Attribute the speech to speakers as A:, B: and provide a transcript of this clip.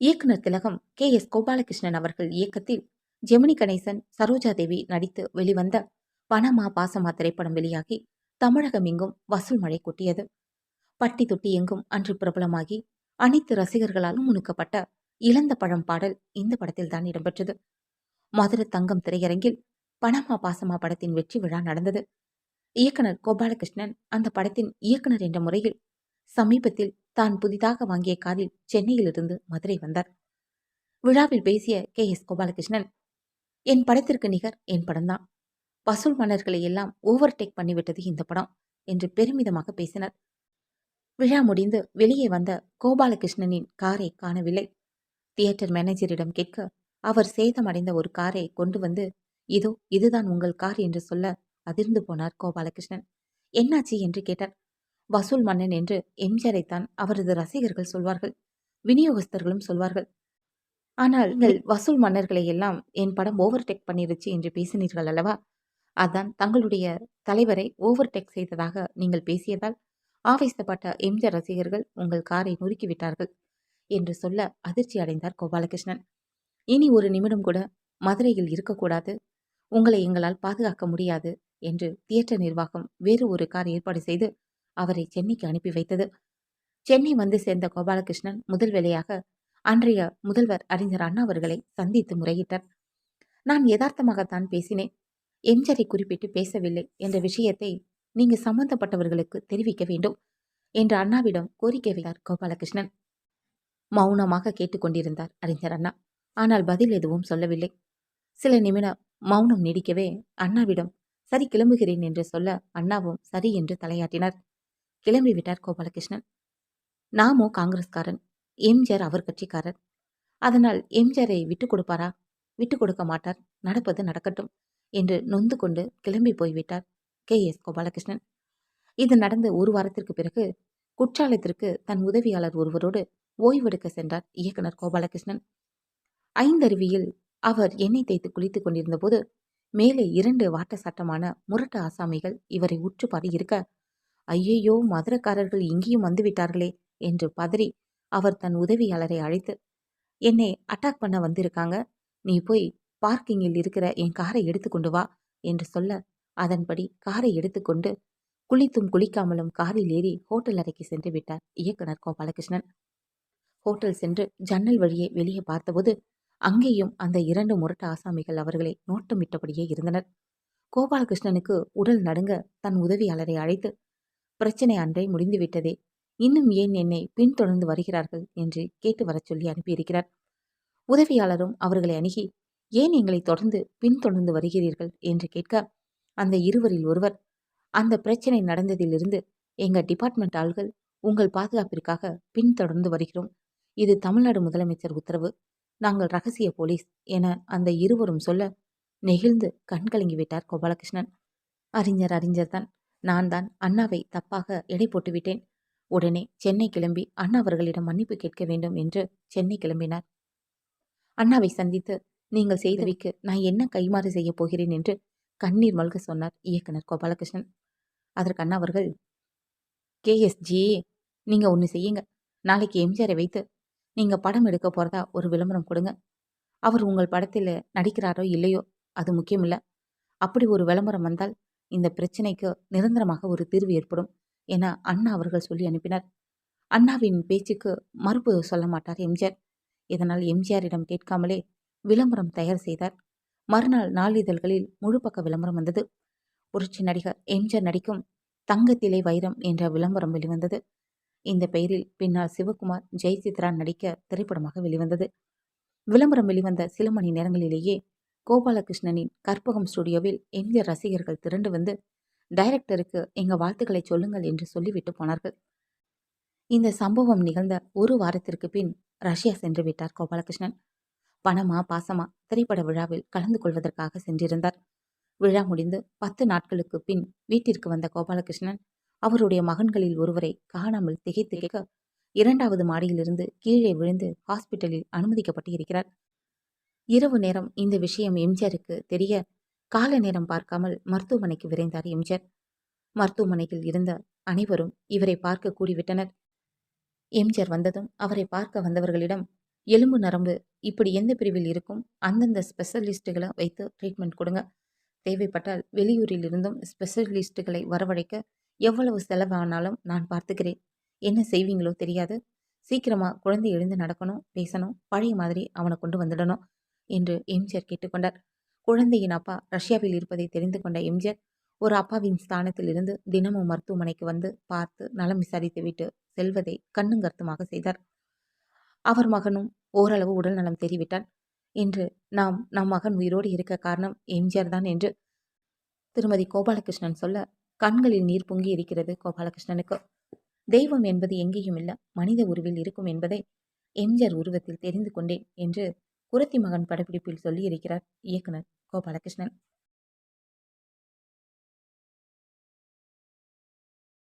A: இயக்குனர் திலகம் K. S. Gopalakrishnan அவர்கள் இயக்கத்தில் ஜெமினி கணேசன் சரோஜா தேவி நடித்து வெளிவந்த பணமா பாசமா திரைப்படம் வெளியாகி தமிழகம் எங்கும் வசூல் மழை கொட்டியது. பட்டி தொட்டி எங்கும் அன்று பிரபலமாகி அனைத்து ரசிகர்களாலும் முணுக்கப்பட்ட இழந்த பழம் பாடல் இந்த படத்தில் தான் இடம்பெற்றது. மதுரை தங்கம் திரையரங்கில் பணமா பாசமா படத்தின் வெற்றி விழா நடந்தது. இயக்குனர் கோபாலகிருஷ்ணன் அந்த படத்தின் இயக்குனர் என்ற முறையில் சமீபத்தில் தான் புதிதாக வாங்கிய காரில் சென்னையிலிருந்து மதுரை வந்தார். விழாவில் பேசிய கே. எஸ். கோபாலகிருஷ்ணன் என் படத்திற்கு நிகர் என் படம்தான். வசூல் மன்னர்களை எல்லாம் ஓவர்டேக் பண்ணிவிட்டது இந்த படம் என்று பெருமிதமாக பேசினர். விழா முடிந்து வெளியே வந்த கோபாலகிருஷ்ணனின் காரை காணவில்லை. தியேட்டர் மேனேஜரிடம் கேட்க அவர் சேதமடைந்த ஒரு காரை கொண்டு வந்து இதோ இதுதான் உங்கள் கார் என்று சொல்ல அதிர்ந்து போனார் கோபாலகிருஷ்ணன். என்னாச்சு? என்று கேட்டார். வசூல் மன்னன் என்று எம்ஜிஆரைத்தான் அவரது ரசிகர்கள் சொல்வார்கள். விநியோகஸ்தர்களும் சொல்வார்கள். ஆனால் நீங்கள் வசூல் மன்னர்களை எல்லாம் என் படம் ஓவர்டேக் பண்ணிருச்சு என்று பேசினீர்கள் அல்லவா? அதான் தங்களுடைய தலைவரை ஓவர்டேக் செய்ததாக நீங்கள் பேசியதால் ஆவேசப்பட்ட எம்ஜிஆர் ரசிகர்கள் உங்கள் காரை நொறுக்கிவிட்டார்கள் என்று சொல்ல அதிர்ச்சி அடைந்தார் கோபாலகிருஷ்ணன். இனி ஒரு நிமிடம் கூட மதுரையில் இருக்கக்கூடாது. உங்களை எங்களால் பாதுகாக்க முடியாது என்று தியேட்டர் நிர்வாகம் வேறு ஒரு கார் ஏற்பாடு செய்து அவரை சென்னைக்கு அனுப்பி வைத்தது. சென்னை வந்து சேர்ந்த கோபாலகிருஷ்ணன் முதல் வேலையாக அன்றைய முதல்வர் அறிஞர் அண்ணா அவர்களை சந்தித்து முறையிட்டார். நான் யதார்த்தமாகத்தான் பேசினேன். எம்ஜரை குறிப்பிட்டு பேசவில்லை என்ற விஷயத்தை நீங்க சம்பந்தப்பட்டவர்களுக்கு தெரிவிக்க வேண்டும் என்று அண்ணாவிடம் கோரிக்கை வைத்தார் கோபாலகிருஷ்ணன். மௌனமாக கேட்டுக்கொண்டிருந்தார் அறிஞர் அண்ணா. ஆனால் பதில் எதுவும் சொல்லவில்லை. சில நிமிடம் மௌனம் நீடிக்கவே அண்ணாவிடம் சரி கிளம்புகிறேன் என்று சொல்ல அண்ணாவும் சரி என்று தலையாட்டினார். கிளம்பி விட்டார் கோபாலகிருஷ்ணன். நாமோ காங்கிரஸ்காரன் எம்ஜிஆர் அவர் கட்சிக்காரர். அதனால் எம்ஜிஆரை விட்டு கொடுப்பாரா? விட்டு கொடுக்க மாட்டார். நடப்பது நடக்கட்டும் என்று நொந்து கொண்டு கிளம்பி போய்விட்டார் கே. எஸ். கோபாலகிருஷ்ணன். இது நடந்த ஒரு வாரத்திற்கு பிறகு குற்றாலத்திற்கு தன் உதவியாளர் ஒருவரோடு ஓய்வெடுக்க சென்றார் இயக்குனர் கோபாலகிருஷ்ணன். ஐந்தருவியில் அவர் எண்ணெய் தேய்த்து குளித்துக் கொண்டிருந்த போது மேலே இரண்டு வாட்ட சட்டமான முரட்டு ஆசாமிகள் இவரை உற்று பாடி இருக்க ஐயையோ மதுரக்காரர்கள் இங்கேயும் வந்துவிட்டார்களே என்று பதறி அவர் தன் உதவியாளரை அழைத்து என்னை அட்டாக் பண்ண வந்திருக்காங்க. நீ போய் பார்க்கிங்கில் இருக்கிற என் காரை எடுத்துக்கொண்டு வா என்று சொல்ல அதன்படி காரை எடுத்துக்கொண்டு குளித்தும் குளிக்காமலும் காரில் ஏறி ஹோட்டல் அறைக்கு சென்று விட்டார் இயக்குனர் கோபாலகிருஷ்ணன். ஹோட்டல் சென்று ஜன்னல் வழியே வெளியே பார்த்தபோது அங்கேயும் அந்த இரண்டு முரட்டு ஆசாமிகள் அவர்களை நோட்டமிட்டபடியே இருந்தனர். கோபாலகிருஷ்ணனுக்கு உடல் நடுங்க தன் உதவியாளரை அழைத்து பிரச்சனை அன்றே முடிந்துவிட்டதே. இன்னும் ஏன் என்னை பின்தொடர்ந்து வருகிறார்கள் என்று கேட்டு வரச் சொல்லி அனுப்பியிருக்கிறார். உதவியாளரும் அவர்களை அணுகி ஏன் எங்களை தொடர்ந்து பின்தொடர்ந்து வருகிறீர்கள்? என்று கேட்க அந்த இருவரில் ஒருவர். அந்த பிரச்சனை நடந்ததிலிருந்து எங்கள் டிபார்ட்மெண்ட் ஆள்கள் உங்கள் பாதுகாப்பிற்காக பின்தொடர்ந்து வருகிறோம். இது தமிழ்நாடு முதலமைச்சர் உத்தரவு. நாங்கள் ரகசிய போலீஸ் என அந்த இருவரும் சொல்ல நெகிழ்ந்து கண்கலங்கி விட்டார் கோபாலகிருஷ்ணன். அறிஞர் அறிஞர் தான் நான் தான் அண்ணாவை தப்பாக எடை போட்டுவிட்டேன். உடனே சென்னை கிளம்பி அண்ணா அவர்களிடம் மன்னிப்பு கேட்க வேண்டும் என்று சென்னை கிளம்பினார். அண்ணாவை சந்தித்து நீங்கள் செய்தவைக்கு நான் என்ன கைமாறு செய்ய போகிறேன்? என்று கண்ணீர் மல்க சொன்னார் இயக்குனர் கோபாலகிருஷ்ணன். அதற்கு அண்ணா அவர்கள் கேஎஸ்ஜி நீங்க ஒன்று செய்யுங்க. நாளைக்கு எம்ஜிஆரை வைத்து நீங்க படம் எடுக்க போறதா ஒரு விளம்பரம் கொடுங்க. அவர் உங்கள் படத்தில் நடிக்கிறாரோ இல்லையோ அது முக்கியமில்லை. அப்படி ஒரு விளம்பரம் வந்தால் இந்த பிரச்சனைக்கு நிரந்தரமாக ஒரு தீர்வு ஏற்படும் என அண்ணா அவர்கள் சொல்லி அனுப்பினர். அண்ணாவின் பேச்சுக்கு மறுப்பு சொல்ல மாட்டார் எம்ஜிஆர். இதனால் எம்ஜிஆரிடம் கேட்காமலே விளம்பரம் தயார் செய்தார். மறுநாள் நாளிதழ்களில் முழு பக்க விளம்பரம் வந்தது. புரட்சி நடிகர் எம்ஜிஆர் நடிக்கும் தங்கத்திலே வைரம் என்ற விளம்பரம் வெளிவந்தது. இந்த பெயரில் பின்னால் சிவகுமார் ஜெயசித்ரா நடிக்க திரைப்படமாக வெளிவந்தது. விளம்பரம் வெளிவந்த சில மணி நேரங்களிலேயே கோபாலகிருஷ்ணனின் கற்பகம் ஸ்டுடியோவில் எம்ஜிஆர் ரசிகர்கள் திரண்டு வந்து டைரக்டருக்கு எங்கள் வாழ்த்துக்களை சொல்லுங்கள் என்று சொல்லிவிட்டு போனார்கள். இந்த சம்பவம் நிகழ்ந்த ஒரு வாரத்திற்கு பின் ரஷ்யா சென்று விட்டார் கோபாலகிருஷ்ணன். பணமா பாசமா திரைப்பட விழாவில் கலந்து கொள்வதற்காக சென்றிருந்தார். விழா முடிந்து பத்து நாட்களுக்கு பின் வீட்டிற்கு வந்த கோபாலகிருஷ்ணன் அவருடைய மகன்களில் ஒருவரை காணாமல் திகைத்து இரண்டாவது மாடியிலிருந்து கீழே விழுந்து ஹாஸ்பிட்டலில் அனுமதிக்கப்பட்டு இருக்கிறார். இரவு நேரம் இந்த விஷயம் எம்ஜிஆருக்கு தெரிய கால நேரம் பார்க்காமல் மருத்துவமனைக்கு விரைந்தார் எம்ஜிஆர். மருத்துவமனையில் இருந்த அனைவரும் இவரை பார்க்க கூடிவிட்டனர். எம்ஜிஆர் வந்ததும் அவரை பார்க்க வந்தவர்களிடம் எலும்பு நரம்பு இப்படி எந்த பிரிவில் இருக்கும்? அந்தந்த ஸ்பெஷலிஸ்ட்டுகளை வைத்து ட்ரீட்மெண்ட் கொடுங்க. தேவைப்பட்டால் வெளியூரில் இருந்தும் ஸ்பெஷலிஸ்ட்டுகளை வரவழைக்க எவ்வளவு செலவானாலும் நான் பார்த்துக்கிறேன். என்ன செய்வீங்களோ தெரியாது. சீக்கிரமாக குழந்தை எழுந்து நடக்கணும் பேசணும் பழைய மாதிரி அவனை கொண்டு வந்துடணும். என்று எம்ஜிஆர் கேட்டுக்கொண்டார். குழந்தையின் அப்பா ரஷ்யாவில் இருப்பதை தெரிந்து கொண்ட எம்ஜிஆர் ஒரு அப்பாவின் ஸ்தானத்தில் இருந்து தினமும் மருத்துவமனைக்கு வந்து பார்த்து நலம் விசாரித்துவிட்டு செல்வதை கண்ணும் கருத்துமாக செய்தார். அவர் மகனும் ஓரளவு உடல் நலம் தெரிவிட்டான் என்று நாம் நம் மகன் உயிரோடு இருக்க காரணம் எம்ஜிஆர் தான் என்று திருமதி கோபாலகிருஷ்ணன் சொல்ல கண்களில் நீர் பொங்கி இருக்கிறது கோபாலகிருஷ்ணனுக்கு. தெய்வம் என்பது எங்கேயும் இல்லை மனித உருவில் இருக்கும் என்பதை எம்ஜிஆர் உருவத்தில் தெரிந்து கொண்டேன் என்று குரத்தி மகன் படப்பிடிப்பில் சொல்லியிருக்கிறார் இயக்குனர் கோபாலகிருஷ்ணன்